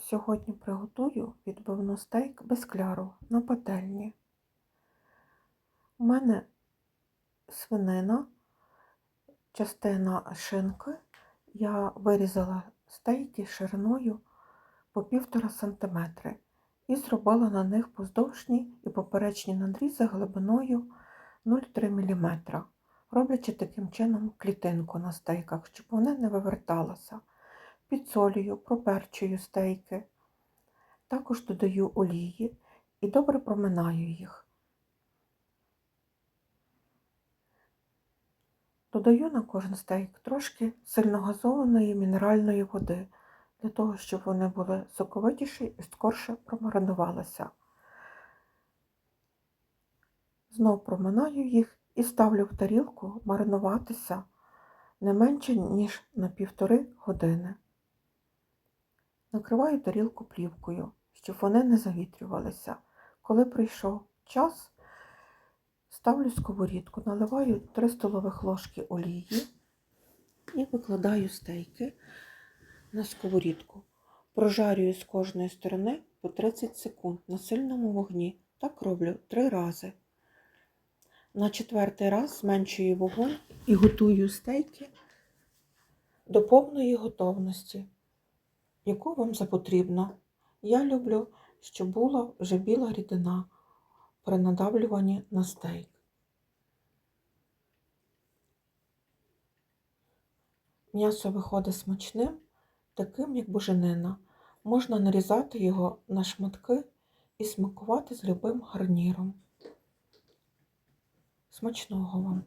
Сьогодні приготую відбивну стейк без кляру на пательні. У мене свинина, частина шинки. Я вирізала стейки шириною по 1,5 см і зробила на них поздовжні і поперечні надрізи глибиною 0,3 мм, роблячи таким чином клітинку на стейках, щоб вони не виверталися. Підсолюю, проперчую стейки, також додаю олії і добре проминаю їх. Додаю на кожен стейк трошки сильногазованої мінеральної води, для того, щоб вони були соковитіші і скорше промаринувалися. Знов проминаю їх і ставлю в тарілку маринуватися не менше, ніж на півтори години. Накриваю тарілку плівкою, щоб вони не завітрювалися. Коли прийшов час, ставлю сковорідку, наливаю 3 столових ложки олії і викладаю стейки на сковорідку. Прожарюю з кожної сторони по 30 секунд на сильному вогні. Так роблю 3 рази. На четвертий раз зменшую вогонь і готую стейки до повної готовності яку вам запотрібно. Я люблю, щоб була вже біла рідина при надавлюванні на стейк. М'ясо виходить смачним, таким, як буженина. Можна нарізати його на шматки і смакувати з любим гарніром. Смачного вам!